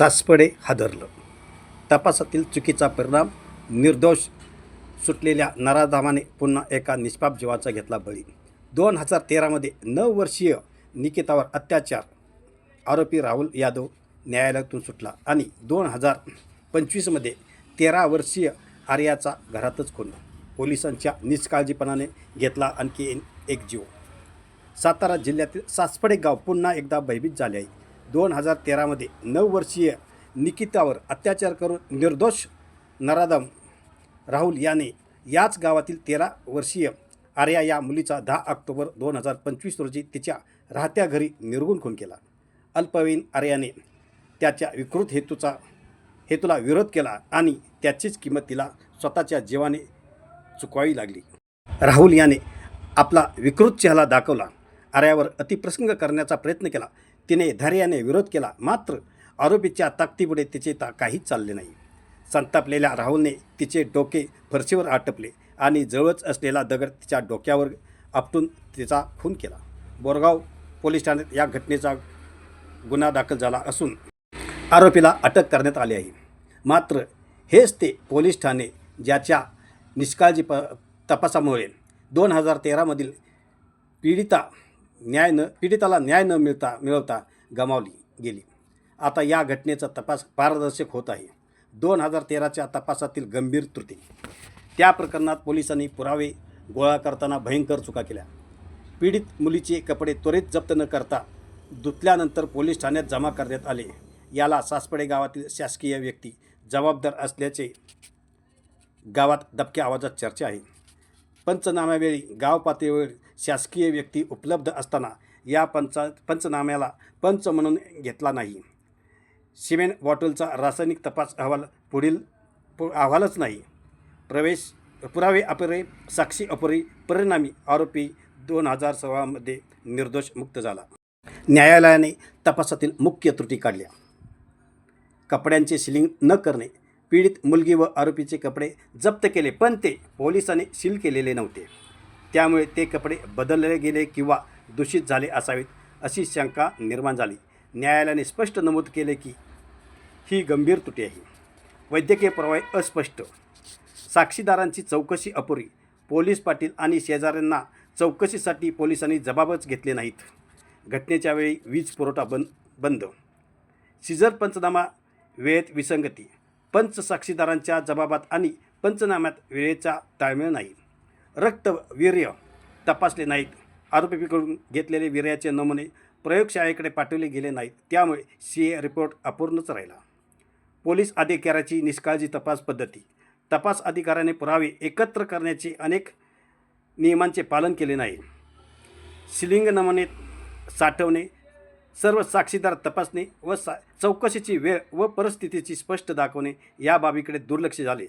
सासपडे हादरलं. तपासातील चुकीचा परिणाम निर्दोष सुटलेल्या नराधामाने पुन्हा एका निष्पाप जीवाचा घेतला बळी. दोन हजार तेरामध्ये नऊ वर्षीय निकितावर अत्याचार आरोपी राहुल यादव न्यायालयातून सुटला आणि दोन हजार पंचवीसमध्ये तेरा वर्षीय आर्याचा घरातच खून पोलिसांच्या निष्काळजीपणाने घेतला आणखी एक जीव. सातारा जिल्ह्यातील सासपडे गाव पुन्हा एकदा भयभीत झाले आहे. दोन हजार तेरामध्ये नऊ वर्षीय निकितावर अत्याचार करून निर्दोष नरादम राहुल याने याच गावातील तेरा वर्षीय आर्या या मुलीचा दहा ऑक्टोबर दोन हजार पंचवीस रोजी तिच्या राहत्या घरी निर्गुण खून केला. अल्पवयीन आर्याने त्याच्या विकृत हेतूचा हेतूला विरोध केला आणि त्याचीच किंमत तिला स्वतःच्या जीवाने चुकवावी लागली. राहुल याने आपला विकृत चेहरा दाखवला. आर्यावर अतिप्रसंग करण्याचा प्रयत्न केला. तिने धैर्याने विरोध केला. मात्र आरोपीच्या ताकदीपुढे तिचे ता काहीच चालले नाही. संतापलेल्या राहुलने तिचे डोके फरशीवर आटपले आणि जवळच असलेला दगड तिच्या डोक्यावर आपटून तिचा खून केला. बोरगाव पोलीस ठाण्यात या घटनेचा गुन्हा दाखल झाला असून आरोपीला अटक करण्यात आली आहे. मात्र हेच ते पोलीस ठाणे ज्याच्या निष्काळजी प तपासामुळे दोन हजार तेरामधील पीडिता न्याय न पीडिताला न्याय न मिळता मिळवता गमावली गेली. आता या घटनेचा तपास पारदर्शक होत आहे. दोन हजार तेराच्या तपासातील गंभीर त्रुटी. त्या प्रकरणात पोलिसांनी पुरावे गोळा करताना भयंकर चुका केल्या. पीडित मुलीचे कपडे त्वरित जप्त न करता धुतल्यानंतर पोलीस ठाण्यात जमा करण्यात आले. याला सासपडे गावातील शासकीय व्यक्ती जबाबदार असल्याचे गावात दबक्या आवाजात चर्चा आहे. पंचनाम्यावेळी गाव पातळीवर शासकीय व्यक्ती उपलब्ध असताना या पंचा पंचनाम्याला पंच म्हणून घेतला नाही. सिमेंट बॉटलचा रासायनिक तपास अहवाल पुढील पु अहवालच नाही. प्रवेश पुरावे अपरे साक्षी अपरे परिणामी आरोपी दोन हजार सोळामध्ये निर्दोष मुक्त झाला. न्यायालयाने तपासातील मुख्य त्रुटी काढल्या. कपड्यांचे सिलिंग न करणे पीडित मुलगी व आरोपीचे कपडे जप्त केले पण ते पोलिसांनी सील केलेले नव्हते. त्यामुळे ते कपडे बदलले गेले किंवा दूषित झाले असावेत अशी शंका निर्माण झाली. न्यायालयाने स्पष्ट नमूद केले की ही गंभीर त्रुटी आहे. वैद्यकीय पुरावे अस्पष्ट. साक्षीदारांची चौकशी अपुरी. पोलीस पाटील आणि शेजाऱ्यांना चौकशीसाठी पोलिसांनी जबाबच घेतले नाहीत. घटनेच्या वेळी वीज पुरवठा बंद. बंद सिजर पंचनामा वेळेत विसंगती. पंच साक्षीदारांच्या जबाबात आणि पंचनाम्यात वेळेचा ताळमेळ नाही. रक्त वीर्य तपासले नाहीत. आरोपीकडून घेतलेले वीर्याचे नमुने प्रयोगशाळेकडे पाठवले गेले नाहीत. त्यामुळे सी ए रिपोर्ट अपूर्णच राहिला. पोलीस अधिकाऱ्याची निष्काळजी तपास पद्धती. तपास अधिकाऱ्याने पुरावे एकत्र करण्याचे अनेक नियमांचे पालन केले नाही. सिलिंग नमुने साठवणे सर्व साक्षीदार तपासणे व सा चौकशीची वेळ व परिस्थितीची स्पष्ट दाखवणे या बाबीकडे दुर्लक्ष झाले.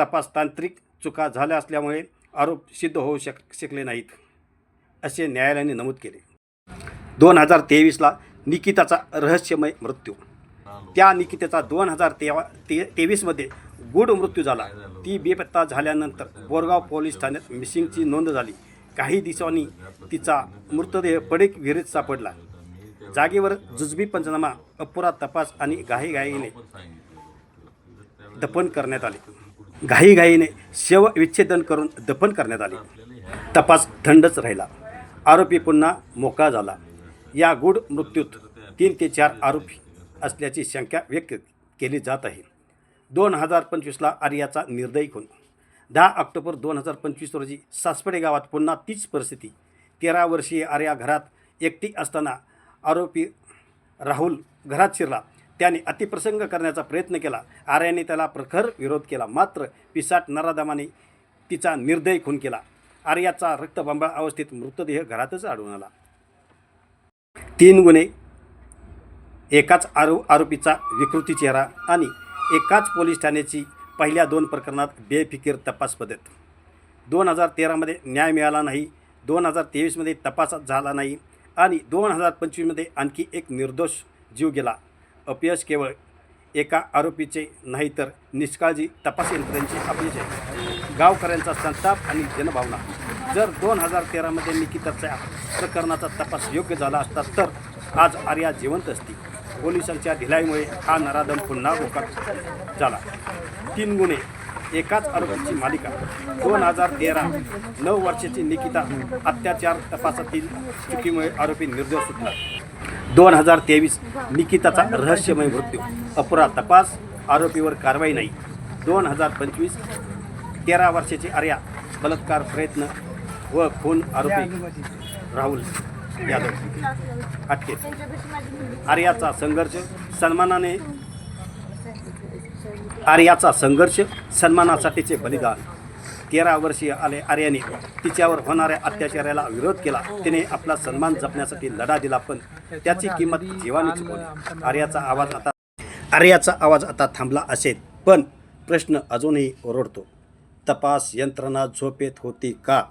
तपास तांत्रिक चुका झाल्या असल्यामुळे आरोप सिद्ध होऊ शक शकले नाहीत असे न्यायालयाने नमूद केले. दोन हजार तेवीसला निकिताचा रहस्यमय मृत्यू. त्या निकितेचा दोन हजार तेवा ते तेवीसमध्ये गूढ मृत्यू झाला. ती बेपत्ता झाल्यानंतर बोरगाव पोलीस ठाण्यात मिसिंगची नोंद झाली. काही दिवसांनी तिचा मृतदेह पडेक विहिरीत सापडला. जागेवर जुजबी पंचनामा अपुरा तपास आणि घाईघाईने दफन करण्यात आले. घाईघाईने शव विच्छेदन करून दफन करण्यात आले. तपास थंडच राहिला. आरोपी पुन्हा मोकळा झाला. या गूढ मृत्यूत तीन ते चार आरोपी असल्याची शंका व्यक्त केली जात आहे. दोन हजार पंचवीसला आर्याचा निर्दयी खून. दहा ऑक्टोबर दोन हजार पंचवीस रोजी सासपडे गावात पुन्हा तीच परिस्थिती. तेरा वर्षीय आर्या घरात एकटी असताना आरोपी राहुल घरात शिरला. त्याने अतिप्रसंग करण्याचा प्रयत्न केला. आर्याने त्याला प्रखर विरोध केला. मात्र पिसाट नराधमाने तिचा निर्दयी खून केला. आर्याचा रक्तबंबाळ अवस्थेत मृतदेह घरातच आढळून आला. तीन गुन्हे एकाच आरो आरोपीचा विकृती चेहरा आणि एकाच पोलीस ठाण्याची पहिल्या दोन प्रकरणात बेफिकीर तपास पद्धत. दोन हजार तेरामध्ये न्याय मिळाला नाही. दोन हजार तेवीसमध्ये तपास झाला नाही. आणि दोन हजार पंचवीसमध्ये आणखी एक निर्दोष जीव गेला. अपयश केवळ एका आरोपीचे नाही तर निष्काळजी तपास यंत्रणेचे अपयश आहे. गावकऱ्यांचा संताप आणि जनभावना. जर दोन हजार तेरामध्ये निकिताच्या प्रकरणाचा तपास योग्य झाला असता तर आज आर्या जिवंत असती. पोलिसांच्या ढिलाईमुळे हा नराधम पुन्हा मोकाट झाला. तीन गुन्हे एकाच आरोपीची मालिका. दोन हजार तेरा नऊ वर्षाची निकिता अत्याचार तपासातील चुकीमुळे आरोपी निर्दोष सुटला. दोन हजार तेवीस निकिताचा रहस्यमय मृत्यू. अपुरा तपास आरोपीवर कारवाई नाही. दोन हजार पंचवीस तेरा वर्षाची आर्या बलात्कार प्रयत्न व खून आरोपी राहुल यादव. अटकेत. आर्याचा संघर्ष सन्मानाने आर्याचा संघर्ष सन्मानासाठीचे बलिदान. तेरा वर्षीय आले आर्याने तिच्यावर होणाऱ्या अत्याचाराला विरोध केला. तिने आपला सन्मान जपण्यासाठी लढा दिला पण त्याची किंमत जीवाने चुकवली आर्याचा आवाज आता आर्याचा आवाज आता थांबला असेल पण प्रश्न अजूनही ओरडतो. तपास यंत्रणा झोपेत होती का?